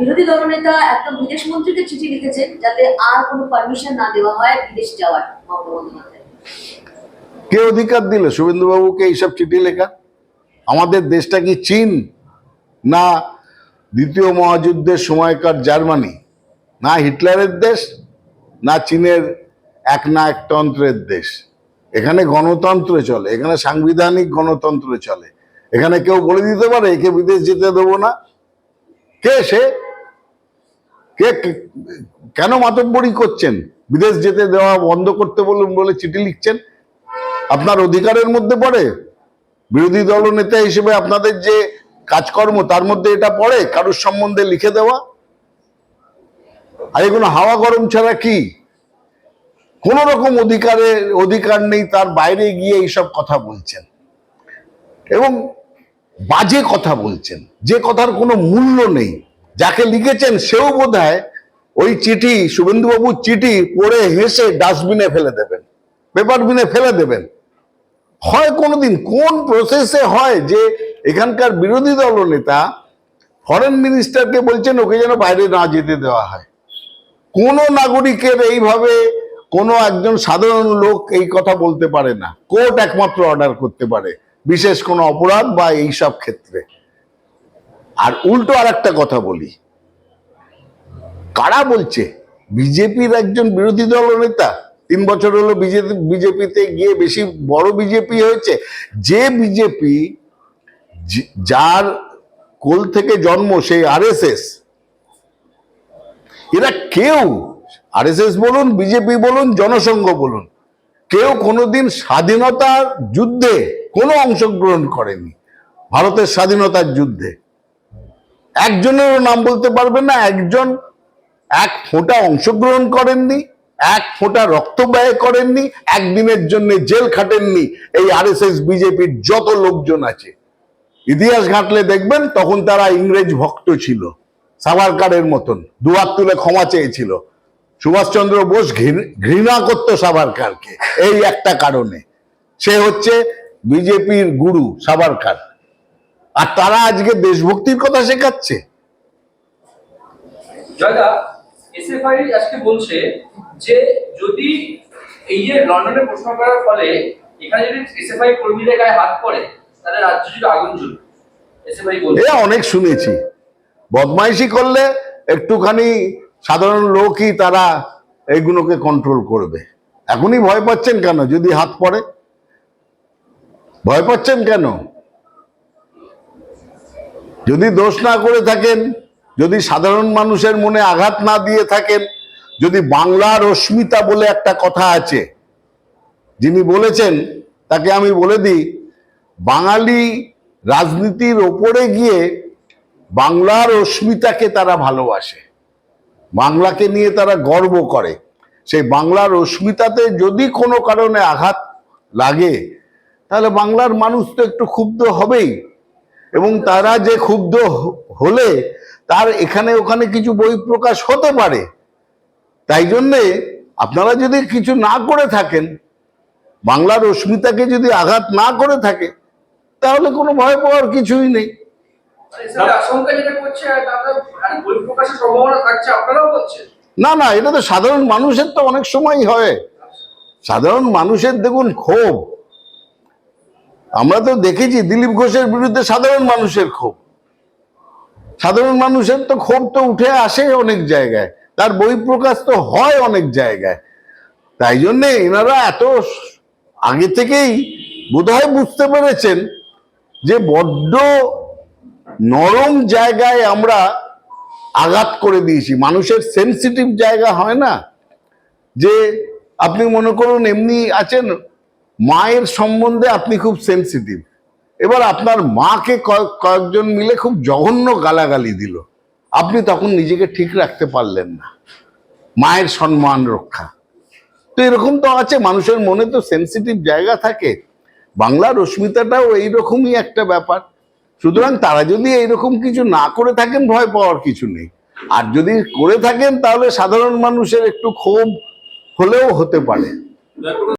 বিরোধী দলনেতা একদম বিদেশ মন্ত্রীকে চিঠি লিখেছেন যাতে আর কোনো পারমিশন না দেওয়া হয় বিদেশ যাওয়ার কে অধিকার দিল? শুভেন্দুবাবুকে এইসব চিঠি লেখা? আমাদের দেশটা কি চীন না দ্বিতীয় মহাযুদ্ধের সময়কার জার্মানি? না হিটলারের দেশ না চীনের এক না একতন্ত্রের দেশ? এখানে গণতন্ত্র চলে, এখানে সাংবিধানিক গণতন্ত্র চলে। এখানে কেউ বলে দিতে পারে, একে বিদেশ যেতে দেবো না। কে সে? কে কেন মাতব্বরি করছেন? বিদেশ যেতে দেওয়া বন্ধ করতে বলুন বলে চিঠি লিখছেন? আপনার অধিকারের মধ্যে পড়ে? বিরোধী দল নেতা হিসেবে আপনাদের যে কাজকর্ম, তার মধ্যে এটা পড়ে? কারোর সম্বন্ধে লিখে দেওয়া? আর এগুলো হাওয়া গরম ছাড়া কি? কোন রকম অধিকারের অধিকার নেই, তার বাইরে গিয়ে এইসব কথা বলছেন। এবং বাজে কথা বলছেন। যে কথার কোনো মূল্য নেই। যাকে লিখেছেন সেও বোধ ওই চিঠি শুভেন্দুবাবুর চিঠি পড়ে হেসে ডাস্টবিনে ফেলে দেবেন পেপার বিনে ফেলে দেবেন। হয় কোনোদিন, কোন প্রসেসে হয় যে এখানকার বিরোধী দল নেতা ফরেন মিনিস্টারকে বলছেন ওকে যেন বাইরে না যেতে দেওয়া হয়? কোন নাগরিকের এইভাবে কোনো একজন সাধারণ লোক এই কথা বলতে পারে না? কোর্ট একমাত্র অর্ডার করতে পারে, বিশেষ কোনো অপরাধ বা এইসব ক্ষেত্রে। আর উল্টো আর একটা কথা বলি। কারা বলছে? বিজেপির একজন বিরোধী দল নেতা। তিন বছর হলো বিজেপি বিজেপিতে গিয়ে বেশি বড় বিজেপি হয়েছে। যে বিজেপি যার কোল থেকে জন্ম সেই আরএসএস। এরা কেউ, আরএসএস বলুন, বিজেপি বলুন, জনসংঘ বলুন, কেউ কোনোদিন স্বাধীনতার যুদ্ধে কোনো অংশগ্রহণ করেনি। ভারতের স্বাধীনতার যুদ্ধে। একজনেরও নাম বলতে পারবেন না, একজন এক ফোঁটা অংশগ্রহণ করেননি, এক ফোঁটা রক্ত ব্যয় করেননি, একদিনের জন্য জেল খাটেননি, এই আরএসএস, বিজেপির যত লোকজন আছে। ইতিহাস ঘাটলে দেখবেন, তখন তারা ইংরেজ ভক্ত ছিল, সাভারকারের মতন, দুহাত তুলে ক্ষমা চেয়েছিল। সুভাষচন্দ্র বোস ঘৃণা করত সাভারকারকে, এই একটা কারণে। সে হচ্ছে বিজেপির গুরু সাভারকার। আর তারা আজকে দেশভক্তির কথা শেখাচ্ছে। জয়দা এসএফআই আজকে বলছে যে যদি এই যে লন্ডনে প্রশ্ন করার ফলে এখানে যদি এসএফআই কর্মীদের গায়ে হাত পড়ে তাহলে রাজ্য জুড়ে আগুন জ্বলবে। অনেক শুনেছি। বদমাইশি করলে একটুখানি সাধারণ লোকই তারা এইগুলোকে কন্ট্রোল করবে। এখনই ভয় পাচ্ছেন কেন? যদি হাত পড়ে। ভয় পাচ্ছেন কেন? যদি দোষ না করে থাকেন, যদি সাধারণ মানুষের মনে আঘাত না দিয়ে থাকেন, যদি বাংলার অস্মিতা বলে একটা কথা আছে, যিনি বলেছেন, তাকে আমি বলে দিই, বাঙালি রাজনীতির ওপরে গিয়ে বাংলার অস্মিতাকে তারা ভালোবাসে, বাংলাকে নিয়ে তারা গর্ব করে। সেই বাংলার অস্মিতাতে যদি কোনো কারণে আঘাত লাগে, তাহলে বাংলার মানুষ তো একটু ক্ষুব্ধ হবেই। এবং তারা যে ক্ষুব্ধ হলে তার এখানে ওখানে কিছু বই প্রকাশ হতে পারে। তাই জন্যে আপনারা যদি কিছু না করে থাকেন বাংলার অস্মিতাকে যদি আঘাত না করে থাকে তাহলে কোনো ভয় পাওয়ার কিছুই নেই। না না এটা তো সাধারণ মানুষের তো অনেক সময় হয়। সাধারণ মানুষের দেখুন ক্ষোভ আমরা তো দেখেছি দিলীপ ঘোষের বিরুদ্ধে সাধারণ মানুষের ক্ষোভ। সাধারণ মানুষের তো ক্ষোভ তো উঠে আসে অনেক জায়গায়। তার বই প্রকাশ তো হয় অনেক জায়গায়। তাই জন্যে এনারা এত আগে থেকেই বোধহয় বুঝতে পেরেছেন যে বড্ড নরম জায়গায় আমরা আঘাত করে দিয়েছি। মানুষের সেনসিটিভ জায়গা হয় না? যে আপনি মনে করুন, এমনি আছেন মায়ের সম্বন্ধে আপনি খুব সেনসিটিভ এবার আপনার মাকে কয়েক- কয়েকজন মিলে খুব জঘন্য গালাগালি দিল। আপনি তখন নিজেকে ঠিক রাখতে পারলেন না। মায়ের সম্মান রক্ষা। তো এরকম তো আছে, মানুষের মনে তো সেনসিটিভ জায়গা থাকে। বাংলার অস্মিতাটাও এইরকমই একটা ব্যাপার। সুতরাং তারা যদি এইরকম কিছু না করে থাকেন, ভয় পাওয়ার কিছু নেই। আর যদি করে থাকেন, তাহলে সাধারণ মানুষের একটু ক্ষোভ হলেও হতে পারে।